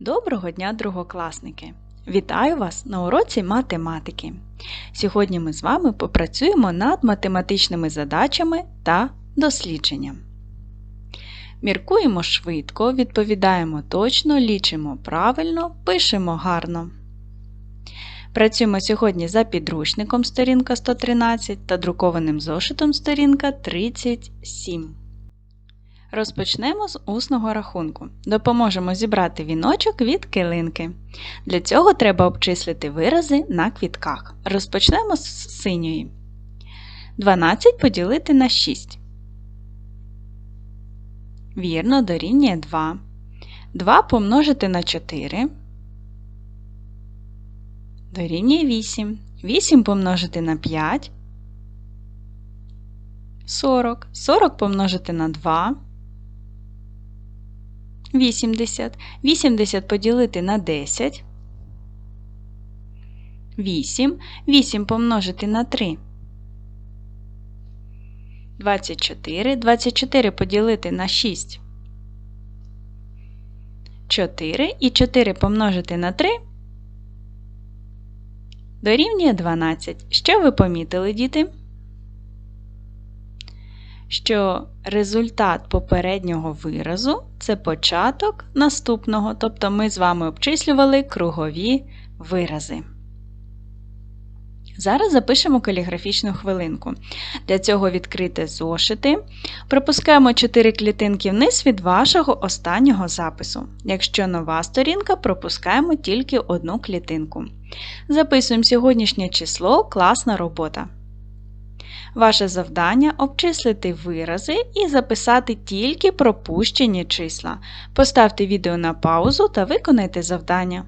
Доброго дня, другокласники! Вітаю вас на уроці математики. Сьогодні ми з вами попрацюємо над математичними задачами та дослідженням. Міркуємо швидко, відповідаємо точно, лічимо правильно, пишемо гарно. Працюємо сьогодні за підручником сторінка 113 та друкованим зошитом сторінка 37. Розпочнемо з усного рахунку. Допоможемо зібрати віночок від килинки. Для цього треба обчислити вирази на квітках. Розпочнемо з синьої. 12 поділити на 6. Вірно, дорівнює 2. 2 помножити на 4. Дорівнює 8. 8 помножити на 5. 40. 40 помножити на 2. 80. 80 поділити на 10. 8. 8 помножити на 3. 24. 24 поділити на 6. 4 і 4 помножити на 3 дорівнює 12. Що ви помітили, діти? Що результат попереднього виразу це початок наступного, тобто ми з вами обчислювали кругові вирази. Зараз запишемо каліграфічну хвилинку. Для цього відкрите зошити. Пропускаємо 4 клітинки вниз від вашого останнього запису. Якщо нова сторінка, пропускаємо тільки одну клітинку. Записуємо сьогоднішнє число класна робота. Ваше завдання обчислити вирази і записати тільки пропущені числа. Поставте відео на паузу та виконайте завдання.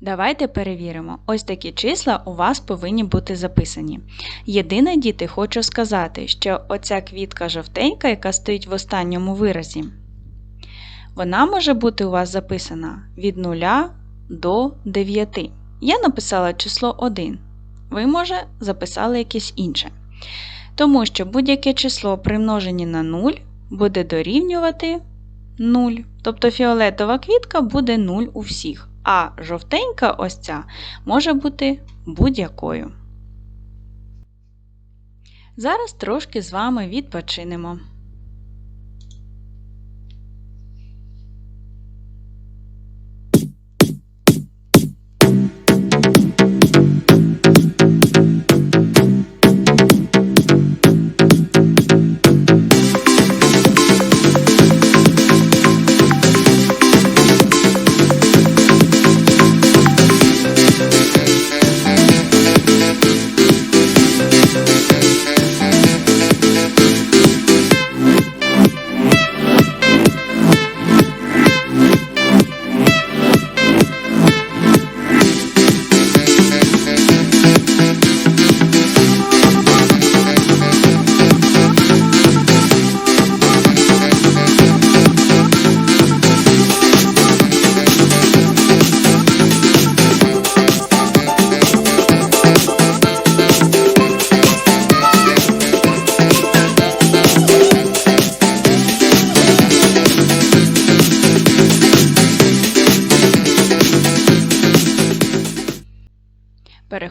Давайте перевіримо. Ось такі числа у вас повинні бути записані. Єдине, діти, хочу сказати, що оця квітка жовтенька, яка стоїть в останньому виразі, вона може бути у вас записана від 0 до 9. Я написала число 1 ви, може, записали якесь інше. Тому що будь-яке число примножені на 0 буде дорівнювати 0. Тобто фіолетова квітка буде 0 у всіх, а жовтенька ось ця може бути будь-якою. Зараз трошки з вами відпочинемо.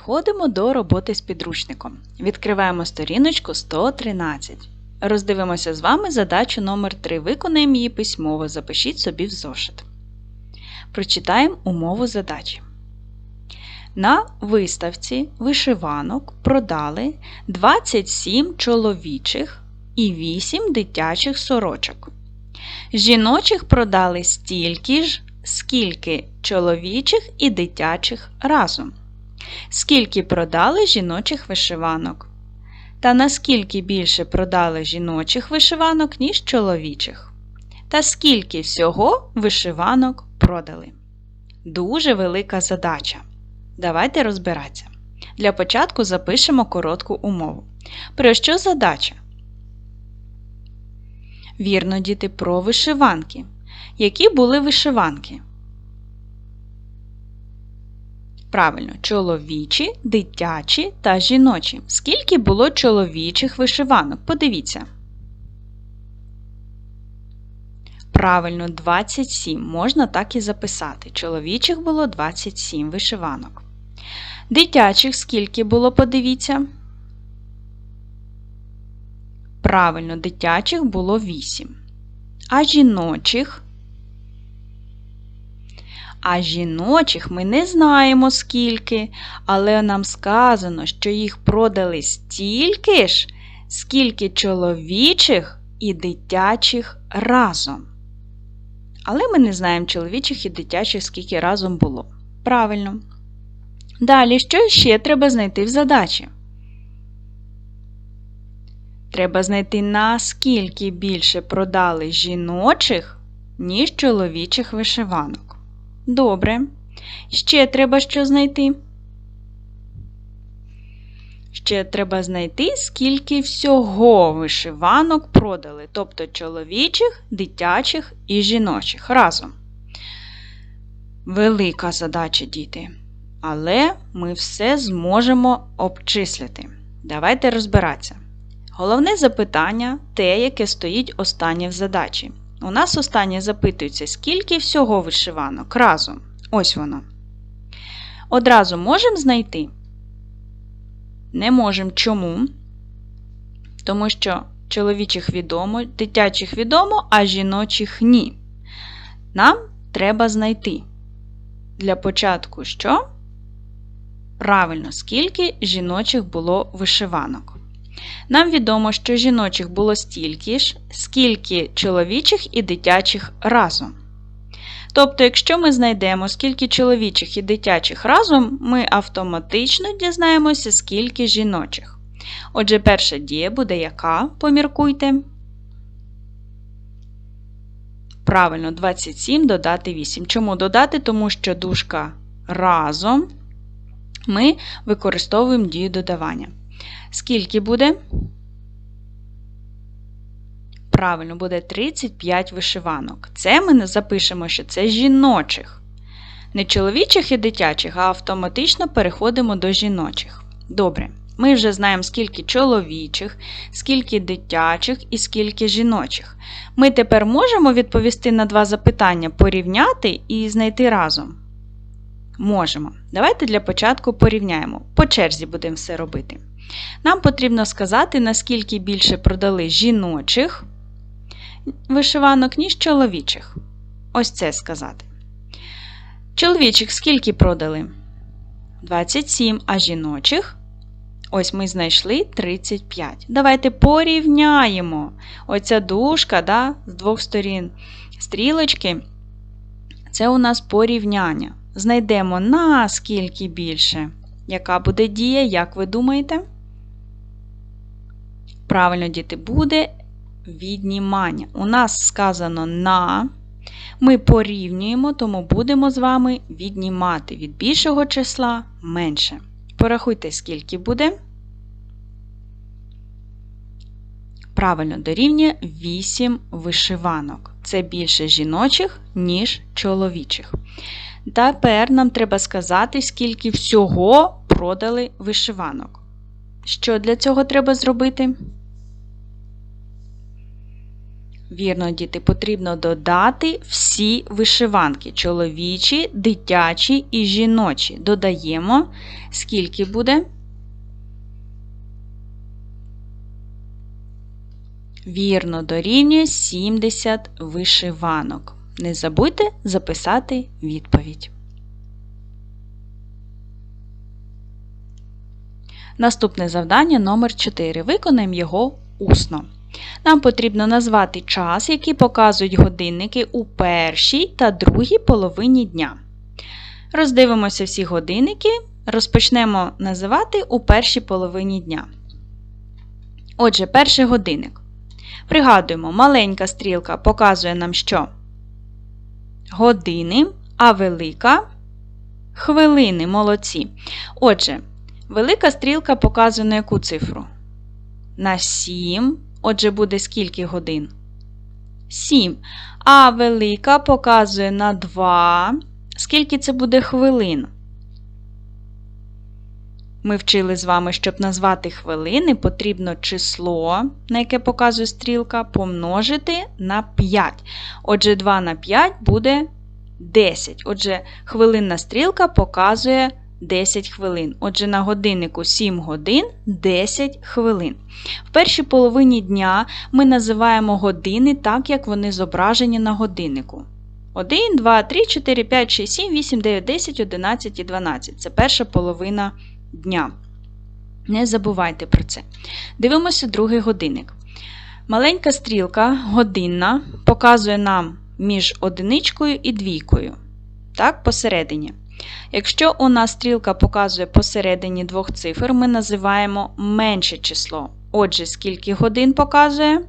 Переходимо до роботи з підручником. Відкриваємо сторіночку 113. Роздивимося з вами задачу номер 3 Виконаємо її письмово. Запишіть собі в зошит. Прочитаємо умову задачі. На виставці вишиванок продали 27 чоловічих і 8 дитячих сорочок. Жіночих продали стільки ж, скільки чоловічих і дитячих разом. Скільки продали жіночих вишиванок? Та наскільки більше продали жіночих вишиванок, ніж чоловічих? Та скільки всього вишиванок продали? Дуже велика задача. Давайте розбиратися. Для початку запишемо коротку умову. Про що задача? Вірно, діти, про вишиванки. Які були вишиванки? Правильно, чоловічі, дитячі та жіночі. Скільки було чоловічих вишиванок? Подивіться. Правильно, 27. Можна так і записати. Чоловічих було 27 вишиванок. Дитячих скільки було, подивіться. Правильно, дитячих було 8. А жіночих. А жіночих ми не знаємо скільки, але нам сказано, що їх продали стільки ж, скільки чоловічих і дитячих разом. Але ми не знаємо чоловічих і дитячих, скільки разом було. Правильно. Далі, що ще треба знайти в задачі? Треба знайти, наскільки більше продали жіночих, ніж чоловічих вишиванок. Добре. Ще треба що знайти? Ще треба знайти, скільки всього вишиванок продали, тобто чоловічих, дитячих і жіночих разом. Велика задача, діти. Але ми все зможемо обчислити. Давайте розбиратися. Головне запитання те, яке стоїть останнє в задачі. У нас останнє запитується, скільки всього вишиванок разом. Ось воно. Одразу можемо знайти? Не можемо. Чому? Тому що чоловічих відомо, дитячих відомо, а жіночих ні. Нам треба знайти. Для початку що? Правильно, скільки жіночих було вишиванок. Нам відомо, що жіночих було стільки ж, скільки чоловічих і дитячих разом. Тобто, якщо ми знайдемо, скільки чоловічих і дитячих разом, ми автоматично дізнаємося, скільки жіночих. Отже, перша дія буде яка? Поміркуйте. Правильно, 27 додати 8. Чому додати? Тому що дужка разом ми використовуємо дію додавання. Скільки буде? Правильно, буде 35 вишиванок. Це ми не запишемо, що це жіночих. Не чоловічих і дитячих, а автоматично переходимо до жіночих. Добре. Ми вже знаємо, скільки чоловічих, скільки дитячих і скільки жіночих. Ми тепер можемо відповісти на два запитання, порівняти і знайти разом. Можемо. Давайте для початку порівняємо. По черзі будемо все робити. Нам потрібно сказати, наскільки більше продали жіночих вишиванок, ніж чоловічих. Ось це сказати. Чоловічих скільки продали? 27, а жіночих. Ось ми знайшли 35. Давайте порівняємо оця дужка да, з двох сторін стрілочки. Це у нас порівняння. Знайдемо наскільки більше. Яка буде дія, як ви думаєте? Правильно, діти, буде віднімання. У нас сказано на. Ми порівнюємо, тому будемо з вами віднімати від більшого числа менше. Порахуйте, скільки буде. Правильно дорівнює 8 вишиванок. Це більше жіночих, ніж чоловічих. Тепер нам треба сказати, скільки всього продали вишиванок. Що для цього треба зробити? Вірно, діти, потрібно додати всі вишиванки: чоловічі, дитячі і жіночі. Додаємо, скільки буде. Вірно, дорівнює 70 вишиванок. Не забудьте записати відповідь. Наступне завдання номер 4 Виконаємо його усно. Нам потрібно назвати час, який показують годинники у першій та другій половині дня. Роздивимося всі годинники, розпочнемо називати у першій половині дня. Отже, перший годинник. Пригадуємо, маленька стрілка показує нам що? Години, а велика хвилини молодці. Отже, велика стрілка показує на яку цифру? На 7. Отже, буде скільки годин? 7. А велика показує на 2. Скільки це буде хвилин? Ми вчили з вами, щоб назвати хвилини, потрібно число, на яке показує стрілка, помножити на 5. Отже, 2 на 5 буде 10. Отже, хвилинна стрілка показує 10 хвилин. Отже, на годиннику 7 годин 10 хвилин. В першій половині дня ми називаємо години так, як вони зображені на годиннику. 1, 2, 3, 4, 5, 6, 7, 8, 9, 10, 11 і 12. Це перша половина дня. Не забувайте про це. Дивимося другий годинник. Маленька стрілка годинна показує нам між одиничкою і двійкою. Так, посередині. Якщо у нас стрілка показує посередині двох цифр, ми називаємо менше число. Отже, скільки годин показує?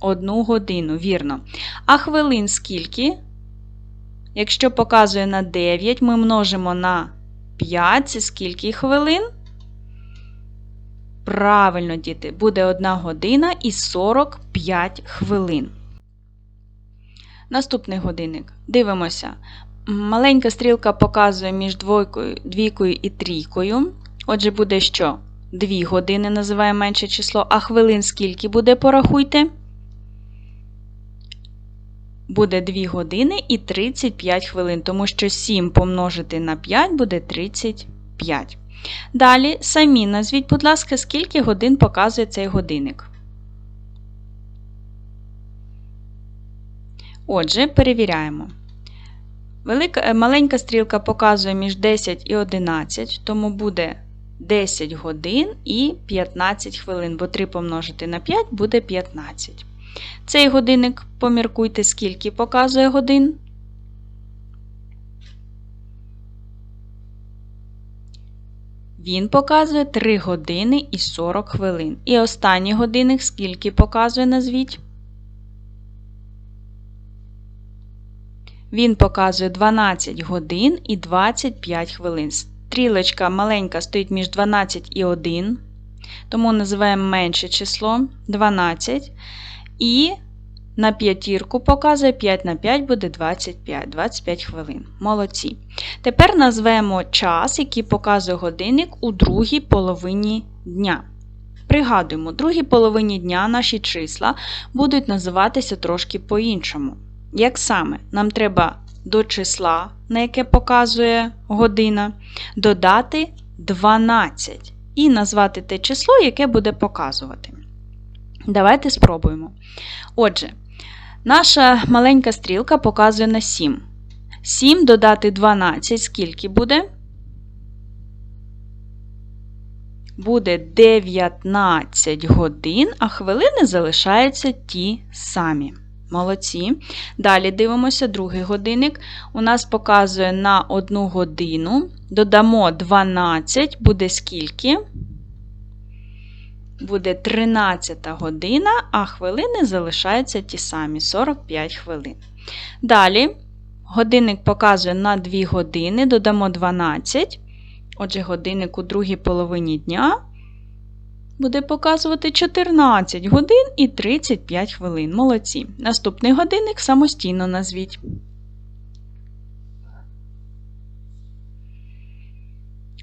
Одну годину, вірно. А хвилин скільки? Якщо показує на 9, ми множимо на 5, це скільки хвилин? Правильно, діти, буде 1 година і 45 хвилин. Наступний годинник. Дивимося. Маленька стрілка показує між двойкою, двійкою і трійкою. Отже, буде що? 2 години називає менше число, а хвилин скільки буде, порахуйте? Буде 2 години і 35 хвилин, тому що 7 помножити на 5 буде 35. Далі самі назвіть, будь ласка, скільки годин показує цей годинник. Отже, перевіряємо. Велика, е, Маленька стрілка показує між 10 і 11, тому буде 10 годин і 15 хвилин, бо 3 помножити на 5 буде 15. Цей годинник, поміркуйте, скільки показує годин. Він показує 3 години і 40 хвилин. І останній годинник скільки показує, назвіть? Він показує 12 годин і 25 хвилин. Стрілочка маленька стоїть між 12 і 1, тому називаємо менше число 12. І на п'ятірку показує 5 на 5 буде 25 25 хвилин. Молодці. Тепер назвемо час, який показує годинник у другій половині дня. Пригадуємо, другій половині дня наші числа будуть називатися трошки по-іншому. Як саме, нам треба до числа, на яке показує година, додати 12 і назвати те число, яке буде показувати. Давайте спробуємо. Отже, наша маленька стрілка показує на 7. 7 додати 12, скільки буде? Буде 19 годин, а хвилини залишаються ті самі. Молодці. Далі дивимося другий годинник. У нас показує на 1 годину. Додамо 12, буде скільки? Буде 13 година, а хвилини залишаються ті самі 45 хвилин. Далі годинник показує на 2 години, додамо 12. Отже, годинник у другій половині дня буде показувати 14 годин і 35 хвилин. Молодці. Наступний годинник самостійно назвіть.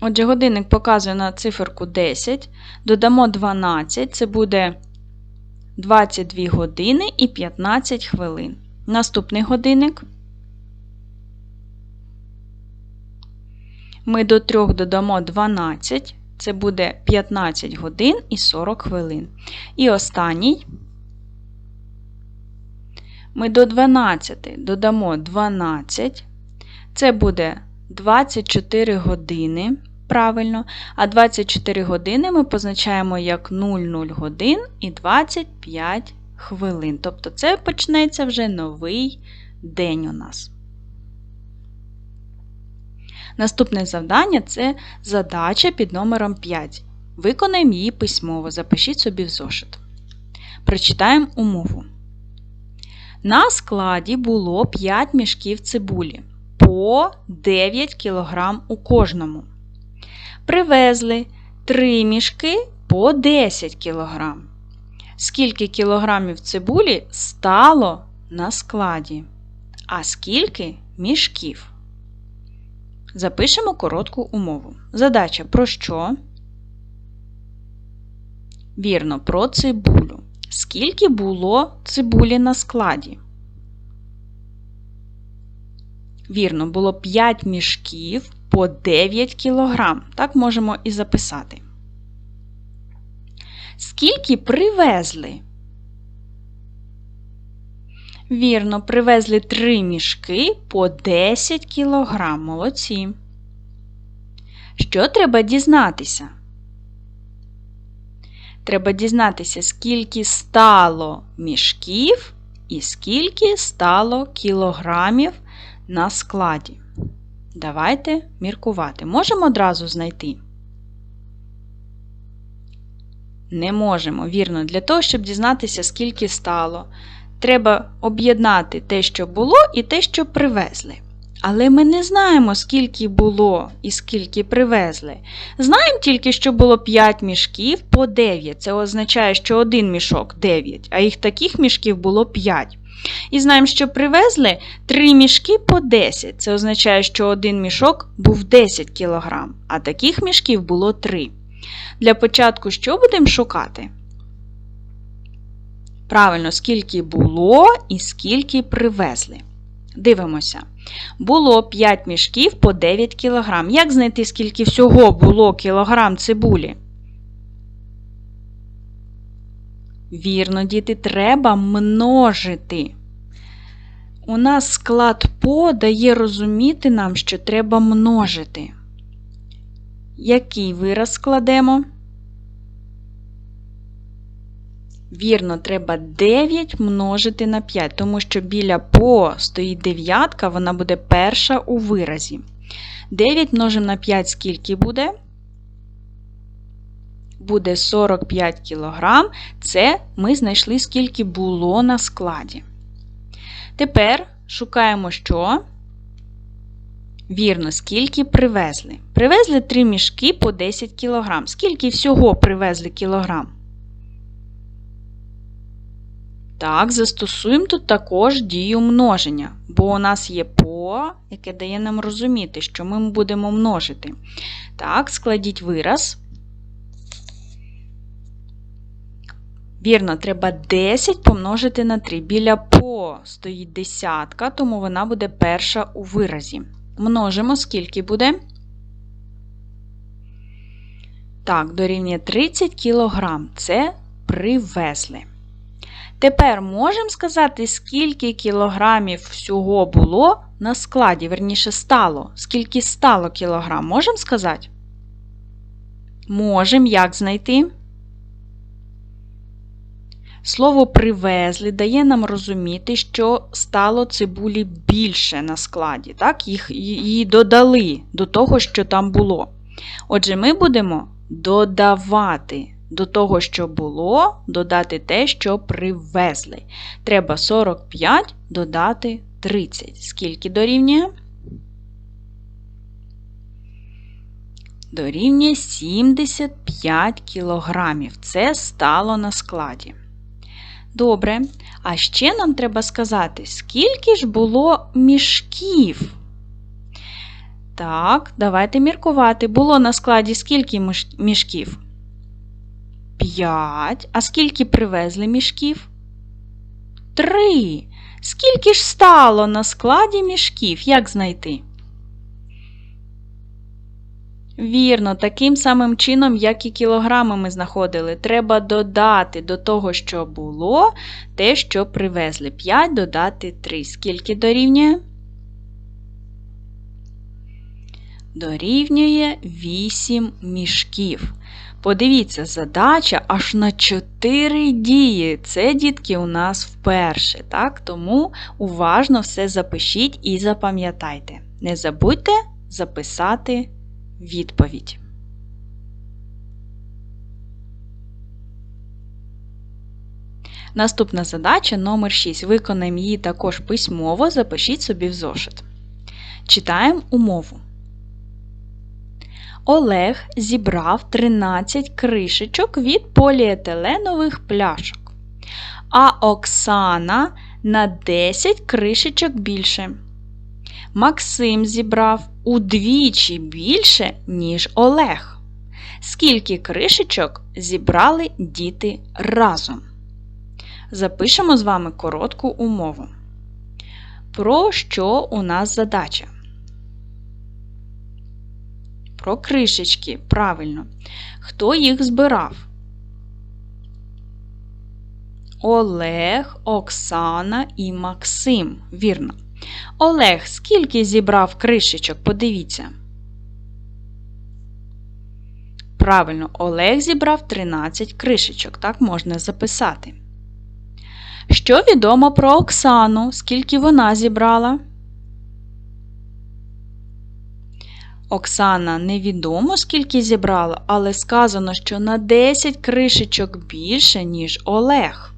Отже, годинник показує на циферку 10, додамо 12, це буде 22 години і 15 хвилин. Наступний годинник. Ми до 3 додамо 12, це буде 15 годин і 40 хвилин. І останній ми до 12 додамо 12, це буде 24 години. Правильно, а 24 години ми позначаємо як 00 годин і 25 хвилин. Тобто це почнеться вже новий день у нас. Наступне завдання це задача під номером 5. Виконаємо її письмово. Запишіть собі в зошит. Прочитаємо умову. На складі було 5 мішків цибулі по 9 кг у кожному. Привезли 3 мішки по 10 кг. Скільки кілограмів цибулі стало на складі? А скільки мішків? Запишемо коротку умову. Задача про що? Вірно, про цибулю. Скільки було цибулі на складі? Вірно, було 5 мішків по 9 кг. Так можемо і записати. Скільки привезли? Вірно, привезли 3 мішки по 10 кг. Молодці. Що треба дізнатися? Треба дізнатися, скільки стало мішків і скільки стало кілограмів на складі. Давайте міркувати. Можемо одразу знайти? Не можемо, вірно, для того, щоб дізнатися, скільки стало. Треба об'єднати те, що було, і те, що привезли. Але ми не знаємо, скільки було і скільки привезли. Знаємо тільки, що було 5 мішків по 9. Це означає, що один мішок 9, а їх таких мішків було 5. І знаємо, що привезли 3 мішки по 10. Це означає, що один мішок був 10 кг, а таких мішків було 3. Для початку що будемо шукати? Правильно, скільки було і скільки привезли. Дивимося. Було 5 мішків по 9 кг. Як знайти, скільки всього було кілограм цибулі? Вірно, діти, треба множити. У нас склад по дає розуміти нам, що треба множити. Який вираз складемо? Вірно, треба 9 множити на 5, тому що біля по стоїть дев'ятка, вона буде перша у виразі. 9 множимо на 5, скільки буде? Буде 45 кг. Це ми знайшли, скільки було на складі. Тепер шукаємо, що? Вірно, скільки привезли. Привезли 3 мішки по 10 кг. Скільки всього привезли кілограм? Так, застосуємо тут також дію множення, бо у нас є по, яке дає нам розуміти, що ми будемо множити. Так, складіть вираз. Вірно, треба 10 помножити на 3. Біля по стоїть десятка, тому вона буде перша у виразі. Множимо, скільки буде? Так, дорівнює 30 кг. Це привезли. Тепер можемо сказати, скільки кілограмів всього було на складі, верніше стало. Скільки стало кілограм, можемо сказати? Можемо як знайти? Слово привезли дає нам розуміти, що стало цибулі більше на складі. Так? Їх, Її додали до того, що там було. Отже, ми будемо додавати до того, що було, додати те, що привезли. Треба 45 додати 30. Скільки дорівнює? Дорівнює 75 кілограмів. Це стало на складі. Добре. А ще нам треба сказати, скільки ж було мішків. Так, давайте міркувати. Було на складі скільки мішків? 5. А скільки привезли мішків? 3. Скільки ж стало на складі мішків? Як знайти? Вірно, таким самим чином, як і кілограми ми знаходили, треба додати до того, що було, те, що привезли. 5 додати 3. Скільки дорівнює? Дорівнює 8 мішків. Подивіться, задача аж на 4 дії. Це, дітки, у нас вперше. так? Тому уважно все запишіть і запам'ятайте. Не забудьте записати відповідь. Наступна задача номер 6. Виконаємо її також письмово, запишіть собі в зошит. Читаємо умову. Олег зібрав 13 кришечок від поліетиленових пляшок, а Оксана на 10 кришечок більше. Максим зібрав удвічі більше, ніж Олег. скільки кришечок зібрали діти разом. Запишемо з вами коротку умову. Про що у нас задача? Про кришечки, правильно. Хто їх збирав? Олег, Оксана і Максим. Вірно. Олег, скільки зібрав кришечок? Подивіться. Правильно, Олег зібрав 13 кришечок. Так можна записати. Що відомо про Оксану? Скільки вона зібрала? Оксана невідомо, скільки зібрала, але сказано, що на 10 кришечок більше, ніж Олег.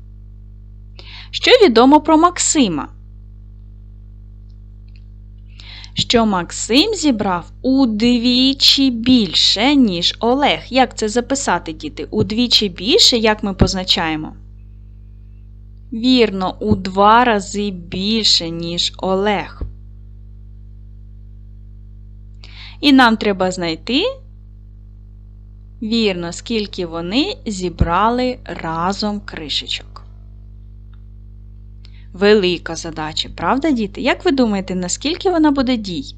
Що відомо про Максима? Що Максим зібрав удвічі більше, ніж Олег. Як це записати, діти? Удвічі більше, як ми позначаємо? Вірно, у два рази більше, ніж Олег. І нам треба знайти, вірно, скільки вони зібрали разом кришечок. Велика задача, правда, діти? Як ви думаєте, наскільки вона буде дій?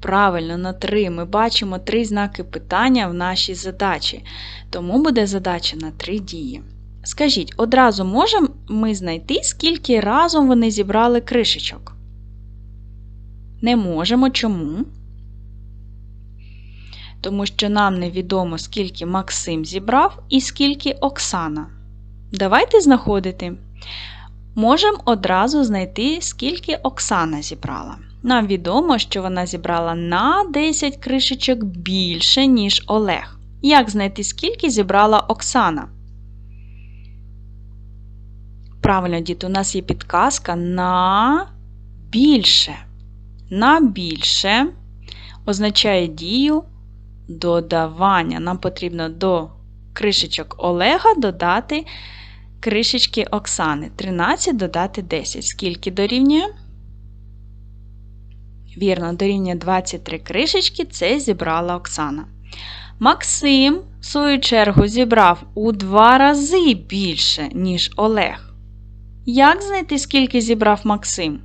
Правильно, на 3. Ми бачимо три знаки питання в нашій задачі. Тому буде задача на 3 дії. Скажіть, одразу можемо ми знайти, скільки разом вони зібрали кришечок? Не можемо. Чому? Тому що нам невідомо, скільки Максим зібрав і скільки Оксана. Давайте знаходити. Можемо одразу знайти, скільки Оксана зібрала. Нам відомо, що вона зібрала на 10 кришечок більше, ніж Олег. Як знайти, скільки зібрала Оксана? Правильно, діти, у нас є підказка на більше. На більше означає дію додавання. Нам потрібно до кришечок Олега додати кришечки Оксани. 13 додати 10. Скільки дорівнює? Вірно, дорівнює 23 кришечки, це зібрала Оксана. Максим, в свою чергу, зібрав у два рази більше, ніж Олег. Як знайти, скільки зібрав Максим?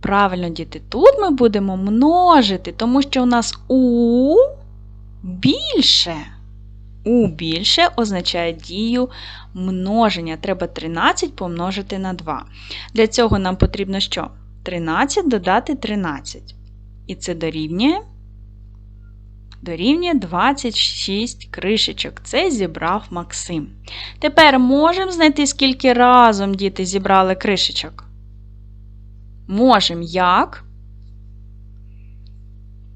Правильно, діти, тут ми будемо множити, тому що у нас у більше. У більше означає дію множення. Треба 13 помножити на 2. Для цього нам потрібно що? 13 додати 13. І це дорівнює дорівнює 26 кришечок. Це зібрав Максим. Тепер можемо знайти, скільки разом діти зібрали кришечок? Можемо як?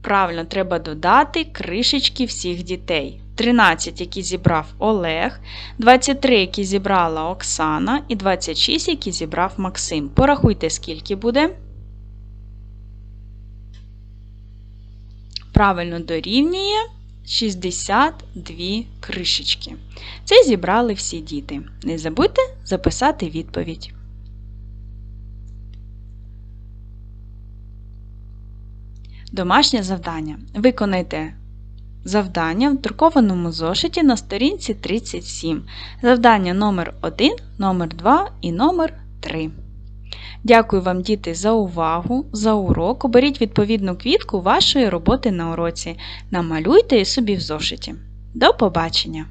Правильно, треба додати кришечки всіх дітей. 13, які зібрав Олег, 23, які зібрала Оксана, і 26, які зібрав Максим. Порахуйте, скільки буде. Правильно дорівнює 62 кришечки. Це зібрали всі діти. Не забудьте записати відповідь. Домашнє завдання. Виконайте завдання в друкованому зошиті на сторінці 37. Завдання номер 1 номер 2 і номер 3. Дякую вам, діти, за увагу, за урок. Оберіть відповідну квітку вашої роботи на уроці. Намалюйте і собі в зошиті. До побачення!